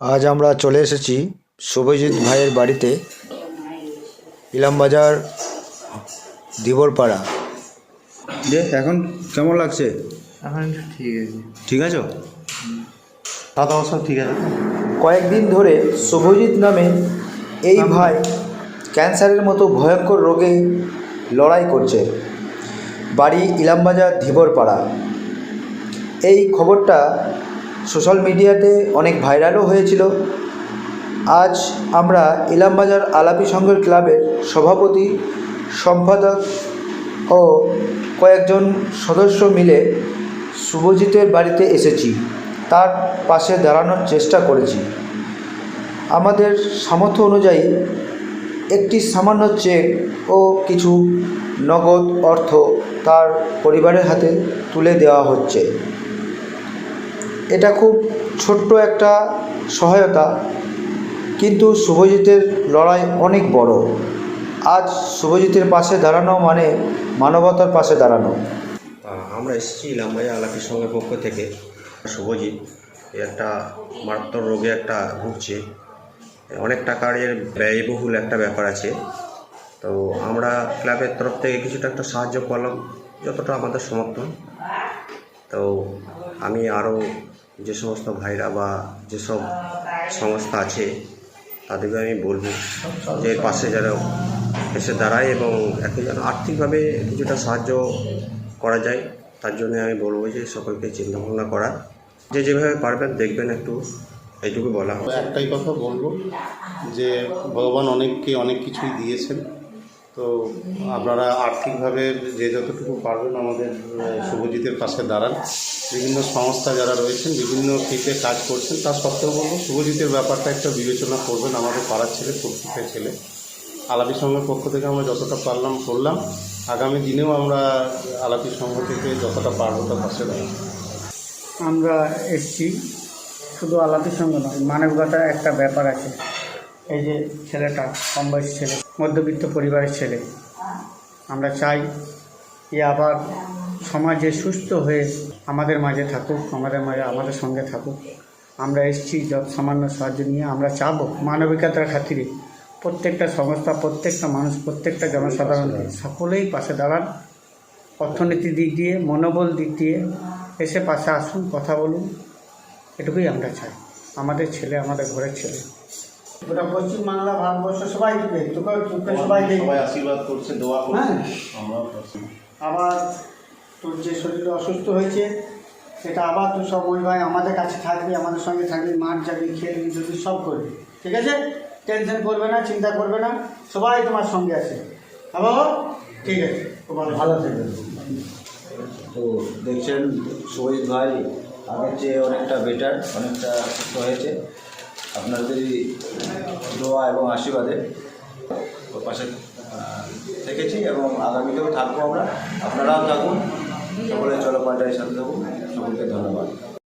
আজ আমরা চলে এসেছি শুভজিৎ ভাইয়ের বাড়িতে ইলামবাজার দিবরপাড়া। যে এখন কেমন লাগছে? এখন ঠিক আছে। ঠিক আছো? দাওয়া সব ঠিক আছে। কয়েকদিন ধরে শুভজিৎ নামে এই ভাই ক্যান্সারের মতো ভয়ঙ্কর রোগে লড়াই করছে। বাড়ি ইলামবাজার ধীবরপাড়া এই খবরটা সোশ্যাল মিডিয়াতে অনেক ভাইরালও হয়েছিল। আজ আমরা ইলামবাজার আলাপি সংঘের ক্লাবের সভাপতি, সম্পাদক ও কয়েকজন সদস্য মিলে শুভজিতের বাড়িতে এসেছি। তার পাশে দাঁড়ানোর চেষ্টা করেছি। আমাদের সামর্থ্য অনুযায়ী একটি সামান্য চেক ও কিছু নগদ অর্থ তার পরিবারের হাতে তুলে দেওয়া হচ্ছে। এটা খুব ছোট্ট একটা সহায়তা, কিন্তু শুভজিতের লড়াই অনেক বড়। আজ শুভজিতের পাশে দাঁড়ানো মানে মানবতার পাশে দাঁড়ানো। আমরা এসেছি ইলামবাজার আলাপি সংঘের পক্ষ থেকে। শুভজিৎ একটা মারাত্মক রোগে একটা ভুগছে। অনেক টাকার এর ব্যয়বহুল একটা ব্যাপার আছে। তো আমরা ক্লাবের তরফ থেকে কিছুটা একটা সাহায্য করলাম, যতটা আমাদের সমর্থন। তো আমি আরও যে সমস্ত ভাইরা বা যেসব সংস্থা আছে, তাদেরকে আমি বলব যে পাশে যেন এসে দাঁড়ায় এবং একে যেন আর্থিকভাবে কিছুটা সাহায্য করা যায়, তার জন্য আমি বলব যে সকলকে চিন্তাভাবনা করা। যে যেভাবে পারবেন দেখবেন একটু, এইটুকু বলা একটাই কথা বলব যে ভগবান অনেককে অনেক কিছুই দিয়েছেন। তো আপনারা আর্থিকভাবে যে যতটুকু পারবেন আমাদের শুভজিতের পাশে দাঁড়ান। বিভিন্ন সংস্থা যারা রয়েছেন, বিভিন্ন ফিতে কাজ করছেন, তা সত্ত্বেও বলব, শুভজিতের ব্যাপারটা একটা বিবেচনা করবেন, আমাদের পাড়ার ছেলে প্রত্যেকের ছেলে। আলাপি সংঘের পক্ষ থেকে আমরা যতটা পারলাম করলাম। আগামী দিনেও আমরা আলাপি সংঘ থেকে যতটা পারব তার পাশে দাঁড়াবো। আমরা এসছি শুধু আলাপি সঙ্গে নয়, মানবতার একটা ব্যাপার আছে। এই যে ছেলেটা কম ছেলে। মধ্যবিত্ত পরিবারের ছেলে। আমরা চাই এ আবার সমাজে সুস্থ হয়ে আমাদের মাঝে থাকুক, আমাদের মাঝে, আমাদের সঙ্গে থাকুক। আমরা এসছি সামান্য সাহায্য নিয়ে, আমরা চাবো মানবিকতার খাতিরে। প্রত্যেকটা সংস্থা, প্রত্যেকটা মানুষ, প্রত্যেকটা জনসাধারণ সকলেই পাশে দাঁড়ান, অর্থনীতি দিক দিয়ে, মনোবল দিক দিয়ে, এসে পাশে আসুন, কথা বলুন। এটুকুই আমরা চাই। আমাদের ছেলে, আমাদের ঘরের ছেলে। গোটা পশ্চিমবাংলা ভারতবর্ষ সবাই দিবে। তোকে তোকে সবাই দেখবে। আশীর্বাদ করছে দোয়া হ্যাঁ। আমরা আবার তোর যে শরীরে অসুস্থ হয়েছে সেটা আবার তুই সব ওই ভাই আমাদের কাছে থাকবি আমাদের সঙ্গে থাকবি মাঠ যাবি খেলবি যদি সব করবি। ঠিক আছে? টেনশন করবে না চিন্তা করবে না। সবাই তোমার সঙ্গে আছে। হ্যাঁ ঠিক আছে। খুব ভালো থাকবে। তো দেখছেন শুভজিৎ ভাই আগের চেয়ে অনেকটা বেটার অনেকটা সুস্থ হয়েছে। আপনাদেরই দোয়া এবং আশীর্বাদে পাশে থেকেছি এবং আগামীতেও থাকব আমরা। আপনারাও থাকুন। সকলে চলো পাল্টাই সাথে থাকুন। সকলকে ধন্যবাদ।